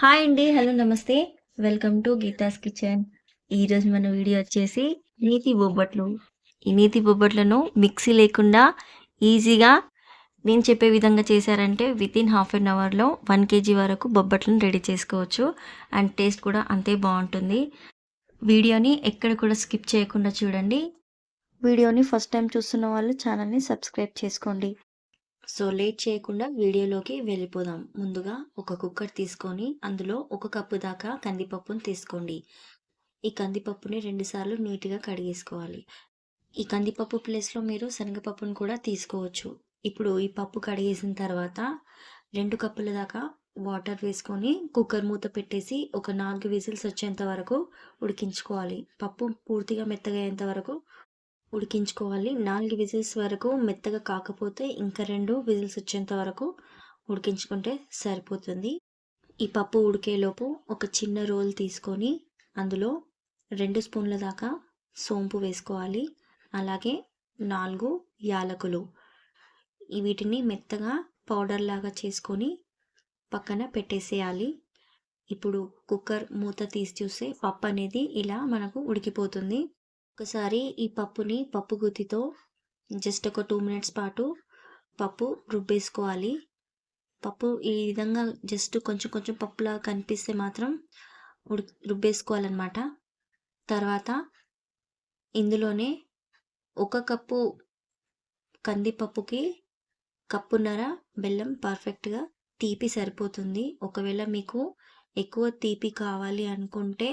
Hi అండి hello నమస్తే. Welcome to Geetha's kitchen ఈరోజు మన వీడియో వచ్చేసి నేతి బొబ్బట్లు. ఈ నేతి బొబ్బట్లను మిక్సీ లేకుండా ఈజీగా నేను చెప్పే విధంగా చేశారంటే విత్ ఇన్ హాఫ్ అన్ అవర్లో వన్ కేజీ వరకు బొబ్బట్లను రెడీ చేసుకోవచ్చు. అండ్ టేస్ట్ కూడా అంతే బాగుంటుంది. వీడియోని ఎక్కడ కూడా స్కిప్ చేయకుండా చూడండి. వీడియోని ఫస్ట్ టైం చూస్తున్న వాళ్ళు ఛానల్ని సబ్స్క్రైబ్ చేసుకోండి. సో లేట్ చేయకుండా వీడియోలోకి వెళ్ళిపోదాం. ముందుగా ఒక కుక్కర్ తీసుకొని అందులో ఒక కప్పు దాకా కందిపప్పును తీసుకోండి. ఈ కందిపప్పుని రెండుసార్లు నీట్గా కడిగేసుకోవాలి. ఈ కందిపప్పు ప్లేస్లో మీరు శనగపప్పును కూడా తీసుకోవచ్చు. ఇప్పుడు ఈ పప్పు కడిగేసిన తర్వాత రెండు కప్పుల దాకా వాటర్ వేసుకొని కుక్కర్ మూత పెట్టేసి ఒక నాలుగు విజిల్స్ వచ్చేంత వరకు ఉడికించుకోవాలి. పప్పు పూర్తిగా మెత్తగా అయ్యేంత వరకు ఉడికించుకోవాలి. నాలుగు విజిల్స్ వరకు మెత్తగా కాకపోతే ఇంకా రెండు విజిల్స్ వచ్చేంత వరకు ఉడికించుకుంటే సరిపోతుంది. ఈ పప్పు ఉడికేలోపు ఒక చిన్న రోల్ తీసుకొని అందులో రెండు స్పూన్ల దాకా సోంపు వేసుకోవాలి. అలాగే నాలుగు యాలకులు. వీటిని మెత్తగా పౌడర్ లాగా చేసుకొని పక్కన పెట్టేసేయాలి. ఇప్పుడు కుక్కర్ మూత తీసి చూస్తే పప్పు అనేది ఇలా మనకు ఉడికిపోతుంది. ఒకసారి ఈ పప్పుని పప్పు గుత్తితో జస్ట్ ఒక టూ మినిట్స్ పాటు పప్పు రుబ్బేసుకోవాలి. పప్పు ఈ విధంగా జస్ట్ కొంచెం కొంచెం పప్పులా కనిపిస్తే మాత్రం ఉడి రుబ్బేసుకోవాలన్నమాట. తర్వాత ఇందులోనే ఒక కప్పు కందిపప్పుకి కప్పున్నర బెల్లం పర్ఫెక్ట్గా తీపి సరిపోతుంది. ఒకవేళ మీకు ఎక్కువ తీపి కావాలి అనుకుంటే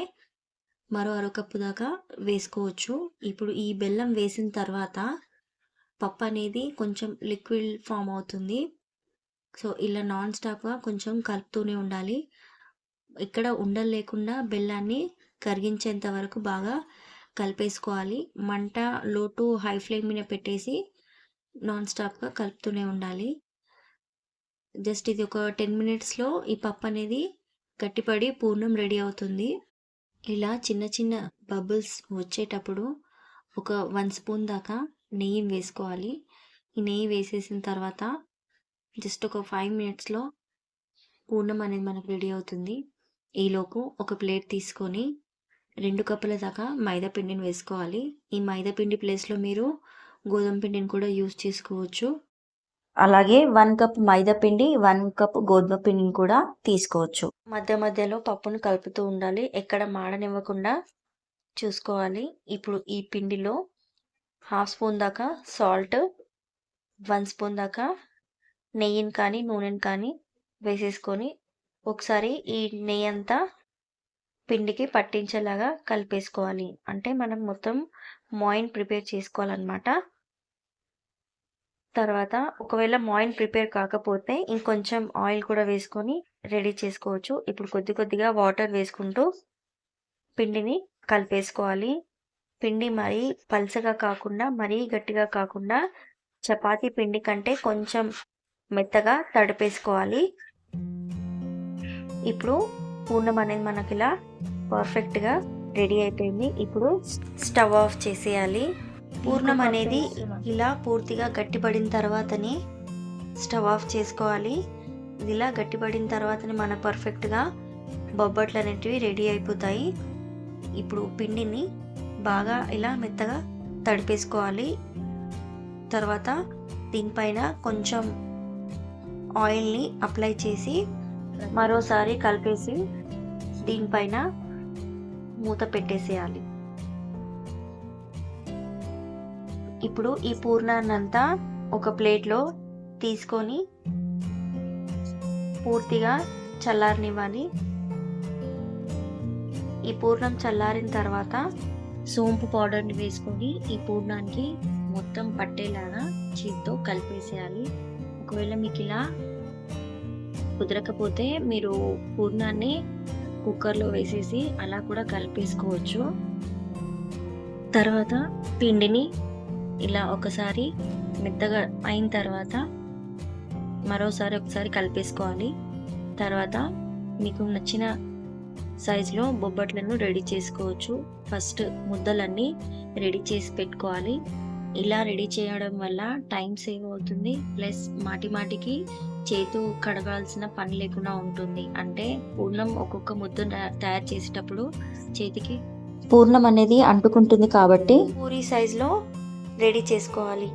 మరో అరకప్పు దాకా వేసుకోవచ్చు. ఇప్పుడు ఈ బెల్లం వేసిన తర్వాత పప్పు అనేది కొంచెం లిక్విడ్ ఫామ్ అవుతుంది. సో ఇలా నాన్ స్టాప్గా కొంచెం కలుపుతూనే ఉండాలి. ఇక్కడ ఉండలు లేకుండా బెల్లాన్ని కరిగించేంత వరకు బాగా కలిపేసుకోవాలి. మంట లో టు హై ఫ్లేమ్ మీద పెట్టేసి నాన్ స్టాప్గా కలుపుతూనే ఉండాలి. జస్ట్ ఇది ఒక టెన్ మినిట్స్లో ఈ పప్పు అనేది గట్టిపడి పూర్ణం రెడీ అవుతుంది. ఇలా చిన్న చిన్న బబుల్స్ వచ్చేటప్పుడు ఒక వన్ స్పూన్ దాకా నెయ్యిని వేసుకోవాలి. ఈ నెయ్యి వేసేసిన తర్వాత జస్ట్ ఒక ఫైవ్ మినిట్స్లో పూర్ణం అనేది మనకు రెడీ అవుతుంది. ఈలోపు ఒక ప్లేట్ తీసుకొని రెండు కప్పుల దాకా మైదా పిండిని వేసుకోవాలి. ఈ మైదా పిండి ప్లేస్లో మీరు గోధుమ పిండిని కూడా యూజ్ చేసుకోవచ్చు. అలాగే వన్ కప్ మైదా పిండి వన్ కప్ గోధుమ పిండిని కూడా తీసుకోవచ్చు. మధ్య మధ్యలో పప్పును కలుపుతూ ఉండాలి. ఎక్కడ మాడనివ్వకుండా చూసుకోవాలి. ఇప్పుడు ఈ పిండిలో హాఫ్ స్పూన్ దాకా సాల్ట్ వన్ స్పూన్ దాకా నెయ్యిని కానీ నూనెని కానీ వేసేసుకొని ఒకసారి ఈ నెయ్యి అంతా పిండికి పట్టించేలాగా కలిపేసుకోవాలి. అంటే మనం మొత్తం మాయిన్ ప్రిపేర్ చేసుకోవాలన్నమాట. తర్వాత ఒకవేళ ఆయిల్ ప్రిపేర్ కాకపోతే ఇంకొంచెం ఆయిల్ కూడా వేసుకొని రెడీ చేసుకోవచ్చు. ఇప్పుడు కొద్ది కొద్దిగా వాటర్ వేసుకుంటూ పిండిని కలిపేసుకోవాలి. పిండి మరీ పల్చగా కాకుండా మరీ గట్టిగా కాకుండా చపాతీ పిండి కంటే కొంచెం మెత్తగా తడిపేసుకోవాలి. ఇప్పుడు పూర్ణం అనేది మనకి ఇలా పర్ఫెక్ట్గా రెడీ అయిపోయింది. ఇప్పుడు స్టవ్ ఆఫ్ చేసేయాలి. పూర్ణం అనేది ఇలా పూర్తిగా గట్టిపడిన తర్వాతనే స్టవ్ ఆఫ్ చేసుకోవాలి ఇది ఇలా గట్టిపడిన తర్వాతనే మన పర్ఫెక్ట్గా బొబ్బట్లు అనేటివి రెడీ అయిపోతాయి. ఇప్పుడు పిండిని బాగా ఇలా మెత్తగా తడిపేసుకోవాలి. తర్వాత దీనిపైన కొంచెం ఆయిల్ని అప్లై చేసి మరోసారి కలిపేసి దీనిపైన మూత పెట్టేసేయాలి. ఇప్పుడు ఈ పూర్ణాన్నంతా ఒక ప్లేట్లో తీసుకొని పూర్తిగా చల్లారనివ్వాలి. ఈ పూర్ణం చల్లారిన తర్వాత సోంపు పౌడర్ని వేసుకొని ఈ పూర్ణానికి మొత్తం పట్టేలాగా చేతితో కలిపేసేయాలి. ఒకవేళ మీకు ఇలా కుదరకపోతే మీరు పూర్ణాన్ని కుక్కర్లో వేసేసి అలా కూడా కలిపేసుకోవచ్చు. తర్వాత పిండిని ఇలా ఒకసారి మెత్తగా అయిన తర్వాత మరోసారి ఒకసారి కలిపేసుకోవాలి. తర్వాత మీకు నచ్చిన సైజులో బొబ్బట్లను రెడీ చేసుకోవచ్చు. ఫస్ట్ ముద్దలన్నీ రెడీ చేసి పెట్టుకోవాలి. ఇలా రెడీ చేయడం వల్ల టైం సేవ్ అవుతుంది. ప్లస్ మాటి మాటికి చేతు కడగాల్సిన పని లేకుండా ఉంటుంది. అంటే పూర్ణం ఒక్కొక్క ముద్ద తయారు చేసేటప్పుడు చేతికి పూర్ణం అనేది అంటుకుంటుంది కాబట్టి పూరి సైజులో రెడీ చేసుకోవాలి.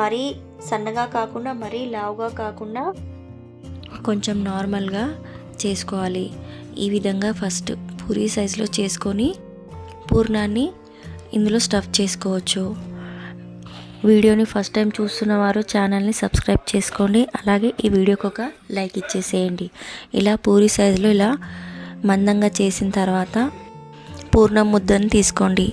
మరీ సన్నగా కాకుండా మరీ లావుగా కాకుండా కొంచెం నార్మల్గా చేసుకోవాలి. ఈ విధంగా ఫస్ట్ పూరి సైజులో చేసుకొని పూర్ణాన్ని ఇందులో స్టఫ్ చేసుకోవచ్చు. వీడియోని ఫస్ట్ టైం చూస్తున్న వారు ఛానల్ని సబ్స్క్రైబ్ చేసుకోండి. అలాగే ఈ వీడియోకి ఒక లైక్ ఇచ్చేసేయండి. ఇలా పూరి సైజులో ఇలా మందంగా చేసిన తర్వాత పూర్ణం ముద్దని తీసుకోండి.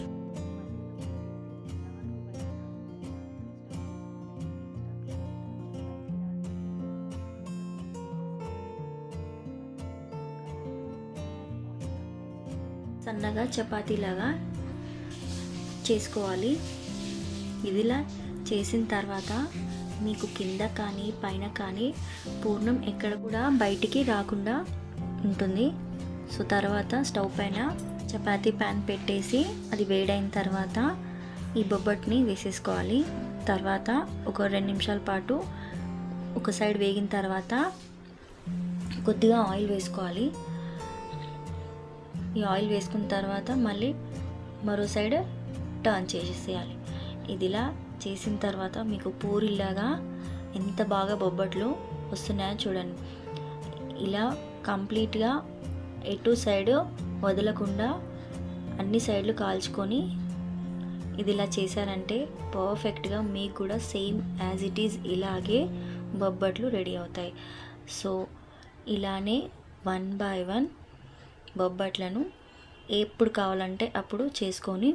సన్నగా చపాతీలాగా చేసుకోవాలి. ఇదిలా చేసిన తర్వాత మీకు కింద కానీ పైన కానీ పూర్ణం ఎక్కడ కూడా బయటికి రాకుండా ఉంటుంది. సో తర్వాత స్టవ్ పైన చపాతీ ప్యాన్ పెట్టేసి అది వేడైన తర్వాత ఈ బొబ్బట్ని వేసేసుకోవాలి. తర్వాత ఒక రెండు నిమిషాల పాటు ఒక సైడ్ వేగిన తర్వాత కొద్దిగా ఆయిల్ వేసుకోవాలి. ఈ ఆయిల్ వేసుకున్న తర్వాత మళ్ళీ మరో సైడ్ టర్న్ చేసేసేయాలి. ఇదిలా చేసిన తర్వాత మీకు పూరిలాగా ఎంత బాగా బొబ్బట్లు వస్తున్నాయో చూడండి. ఇలా కంప్లీట్గా ఎటు సైడ్ వదలకుండా అన్ని సైడ్లు కాల్చుకొని ఇది ఇలా చేశారంటే పర్ఫెక్ట్గా మీకు కూడా సేమ్ యాజ్ ఇట్ ఈజ్ ఇలాగే బొబ్బట్లు రెడీ అవుతాయి. సో ఇలానే వన్ బై వన్ బొబ్బట్లను ఎప్పుడు కావాలంటే అప్పుడు చేసుకొని